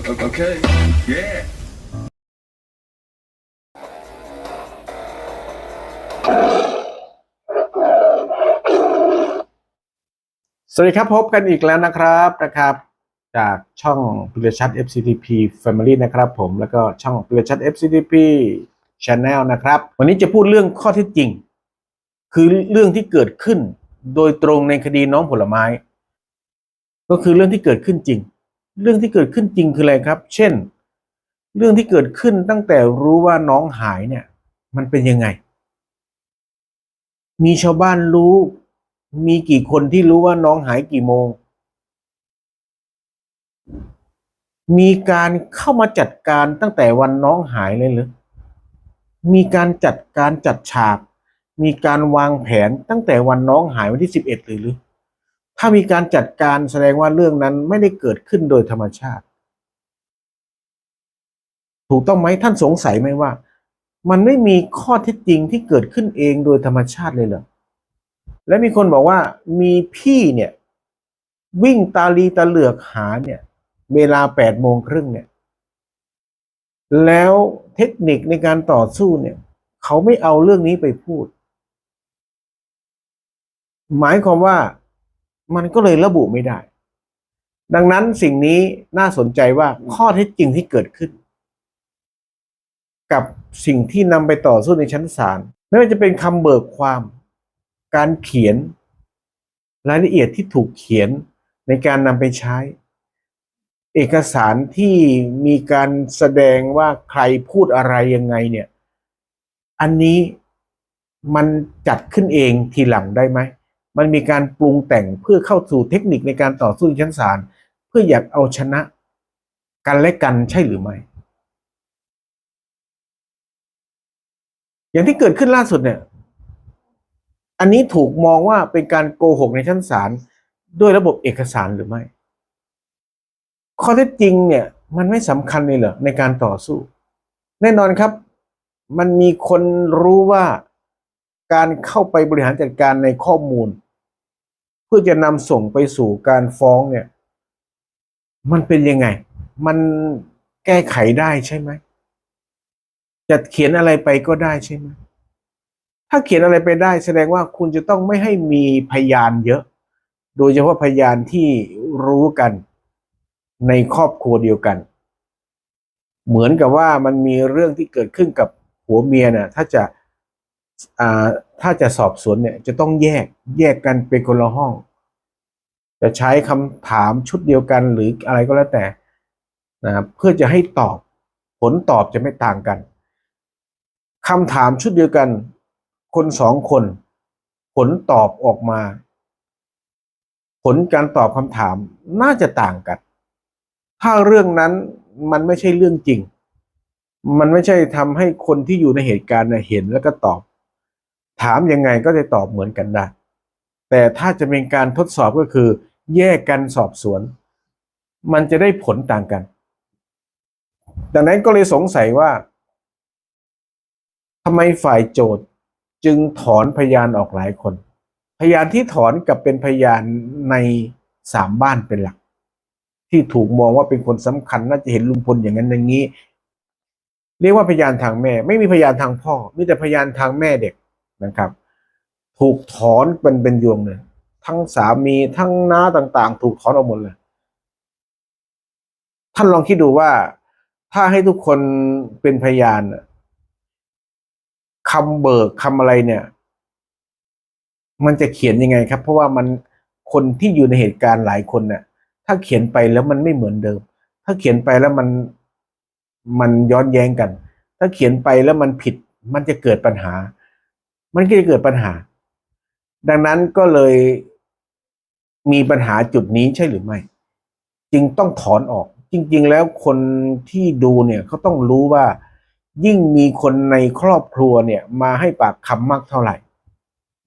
Okay. Yeah. สวัสดีครับพบกันอีกแล้วนะครับนะครับ จากช่องพิรชัด FCTP Family นะครับผมแล้วก็ช่องพิรชัด FCTP Channel นะครับ วันนี้จะพูดเรื่องข้อเท็จจริง คือเรื่องที่เกิดขึ้นโดยตรงในคดีน้องผลไม้ ก็คือเรื่องที่เกิดขึ้นจริง เรื่องที่เกิดขึ้นจริงคืออะไรครับ เช่น เรื่องที่เกิดขึ้นตั้งแต่รู้ว่าน้องหายเนี่ย มันเป็นยังไง มีชาวบ้านรู้ มีกี่คนที่รู้ว่าน้องหายกี่โมง มีการเข้ามาจัดการตั้งแต่วันน้องหายเลยหรือ มีการจัดการจัดฉาก มีการวางแผนตั้งแต่วันน้องหายวันที่สิบเอ็ดเลยหรือ ถ้ามีการจัดการแสดงว่าเรื่องนั้นไม่ได้เกิดขึ้นโดยธรรมชาติ ถูกต้องไหมท่านสงสัยไหมว่า มันไม่มีข้อเท็จจริงที่เกิดขึ้นเองโดยธรรมชาติเลยเหรอและมีคนบอกว่ามีพี่เนี่ยวิ่งตาลีตาเหลือกหาเนี่ยเวลาแปดโมงครึ่งเนี่ย แล้วเทคนิคในการต่อสู้เนี่ย เขาไม่เอาเรื่องนี้ไปพูด หมายความว่า มันก็เลยระบุไม่ได้ ดังนั้นสิ่งนี้น่าสนใจว่าข้อเท็จจริงที่เกิดขึ้น กับสิ่งที่นำไปต่อสู้ในชั้นศาลไม่ว่าจะเป็นคำเบิกความ การเขียน รายละเอียดที่ถูกเขียนในการนำไปใช้ เอกสารที่มีการแสดงว่าใครพูดอะไรยังไงเนี่ย อันนี้มันจัดขึ้นเองทีหลังได้ไหม มันมีการปรุงแต่งเพื่อเข้าสู่เทคนิคในการต่อสู้ในชั้นศาลเพื่ออยากเอาชนะกันและกันใช่หรือไม่ อย่างที่เกิดขึ้นล่าสุดเนี่ย อันนี้ถูกมองว่าเป็นการโกหกในชั้นศาลด้วยระบบเอกสารหรือไม่ ข้อเท็จจริงเนี่ย มันไม่สำคัญเลยเหรอในการต่อสู้ แน่นอนครับ มันมีคนรู้ว่า การเข้าไปบริหารจัดการในข้อมูล เพื่อจะนำส่งไปสู่การฟ้องเนี่ย มันเป็นยังไง มันแก้ไขได้ใช่ไหมจะเขียนอะไรไปก็ได้ใช่ไหมถ้าเขียนอะไรไปได้แสดงว่าคุณจะต้องไม่ให้มีพยานเยอะ โดยเฉพาะพยานที่รู้กันในครอบครัวเดียวกัน เหมือนกับว่ามันมีเรื่องที่เกิดขึ้นกับผัวเมียเนี่ยถ้าจะ ถ้าจะสอบสวนเนี่ยจะต้องแยกแยกกันเป็นคนละห้อง จะใช้คำถามชุดเดียวกันหรืออะไรก็แล้วแต่นะครับเพื่อจะให้ตอบผลตอบจะไม่ต่างกันคำถามชุดเดียวกัน คนสองคน ผลตอบออกมา ผลการตอบคำถามน่าจะต่างกัน ถ้าเรื่องนั้นมันไม่ใช่เรื่องจริง มันไม่ใช่ทำให้คนที่อยู่ในเหตุการณ์เห็นแล้วก็ตอบ ถามยังไงก็จะตอบเหมือนกันได้ แต่ถ้าจะเป็นการทดสอบก็คือ แยกกันสอบสวน มันจะได้ผลต่างกัน ดังนั้นก็เลยสงสัยว่าทำไมฝ่ายโจทย์จึงถอนพยานออกหลายคน พยานที่ถอนกับเป็นพยานในสามบ้านเป็นหลัก ที่ถูกมองว่าเป็นคนสำคัญน่าจะเห็นลุงพลอย่างนั้นอย่างนี้ เรียกว่าพยานทางแม่ ไม่มีพยานทางพ่อมีแต่พยานทางแม่เด็ก นะครับ ถูกถอนเป็นเป็นยวงเลยทั้งสามีทั้งน้าต่างๆ ถูกถอนออกหมดเลย ท่านลองคิดดูว่า ถ้าให้ทุกคนเป็นพยานคำเบิกคำอะไรเนี่ย มันจะเขียนยังไงครับ เพราะว่ามันคนที่อยู่ในเหตุการณ์หลายคนเนี่ยถ้าเขียนไปแล้วมันไม่เหมือนเดิม ถ้าเขียนไปแล้วมันมันย้อนแย้งกัน ถ้าเขียนไปแล้วมันผิดมันจะเกิดปัญหา มันก็จะเกิดปัญหา ดังนั้นก็เลยมีปัญหาจุดนี้ใช่หรือไม่ จึงต้องถอนออก จริง ๆ แล้วคนที่ดูเนี่ยเขาต้องรู้ว่า ยิ่งมีคนในครอบครัวเนี่ย มาให้ปากคำมากเท่าไหร่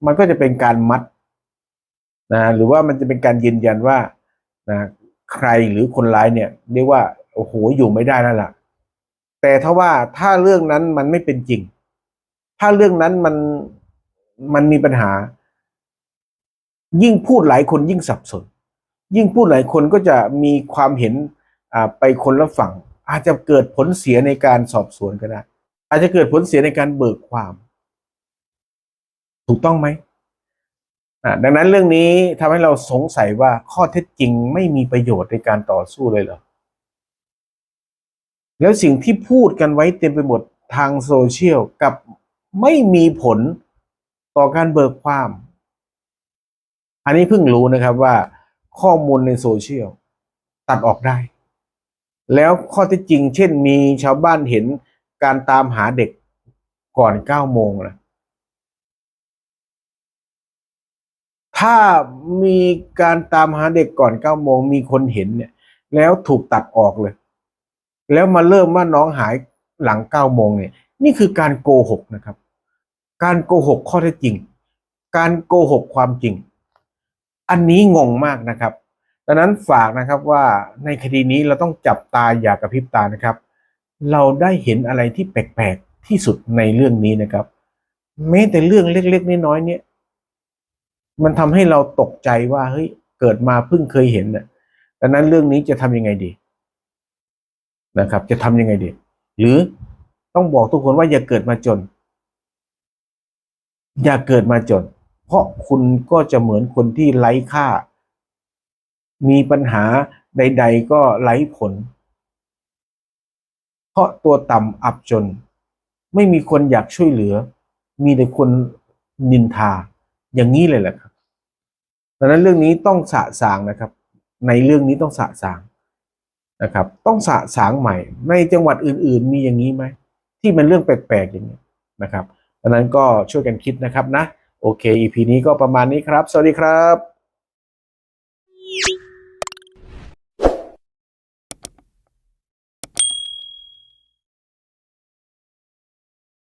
มันก็จะเป็นการมัดนะหรือว่ามันจะเป็นการยืนยันว่านะใครหรือคนร้ายเนี่ย เรียกว่าโอ้โหอยู่ไม่ได้แล้วล่ะ แต่ถ้าว่าถ้าเรื่องนั้นมันไม่เป็นจริง ถ้าเรื่องนั้นมันมันมีปัญหา ยิ่งพูดหลายคนยิ่งสับสน ยิ่งพูดหลายคนก็จะมีความเห็นอ่าไปคนละฝั่ง อาจจะเกิดผลเสียในการสอบสวนก็ได้ อาจจะเกิดผลเสียในการเบิกความ ถูกต้องไหมอ่าดังนั้นเรื่องนี้ทำให้เราสงสัยว่าข้อเท็จจริงไม่มีประโยชน์ในการต่อสู้เลยเหรอแล้วสิ่งที่พูดกันไว้เต็มไปหมดทางโซเชียลกับ ไม่มีผลต่อการเบิกความ อันนี้เพิ่งรู้นะครับว่า ข้อมูลในโซเชียลตัดออกได้ แล้วข้อเท็จจริง เช่นมีชาวบ้านเห็นการตามหาเด็กก่อนเก้าโมงนะถ้ามีการตามหาเด็กก่อนเก้าโมงมีคนเห็นเนี่ย แล้วถูกตัดออกเลย แล้วมาเริ่มว่าน้องหายหลังเก้าโมงเนี่ย นี่คือการโกหกนะครับ การโกหกข้อเท็จจริง การโกหกความจริง อันนี้งงมากนะครับ ดังนั้นฝากนะครับว่าในคดีนี้เราต้องจับตาอย่ากระพริบตานะครับ เราได้เห็นอะไรที่แปลกๆที่สุดในเรื่องนี้นะครับแม้แต่เรื่องเล็กๆน้อยๆเนี่ย มันทำให้เราตกใจว่าเฮ้ยเกิดมาเพิ่งเคยเห็นน่ะดังนั้นเรื่องนี้จะทำยังไงดีนะครับ จะทำยังไงดี หรือต้องบอกทุกคนว่าอย่าเกิดมาจน อย่าเกิดมาจน เพราะคุณก็จะเหมือนคนที่ไร้ค่า มีปัญหาใด ๆ ก็ไร้ผล เพราะตัวต่ำอับจน ไม่มีคนอยากช่วยเหลือ มีแต่คนนินทา อย่างนี้เลยแหละครับดังนั้นเรื่องนี้ต้องสะสางนะครับ ในเรื่องนี้ต้องสะสางนะครับ ต้องสะสางใหม่ ในจังหวัดอื่น ๆ มีอย่างนี้ไหมที่เป็นเรื่องแปลกๆอย่างนี้นะครับ ดังนั้นก็ช่วยกันคิดนะครับนะ โอเค EP นี้ก็ประมาณนี้ครับ สวัสดีครับ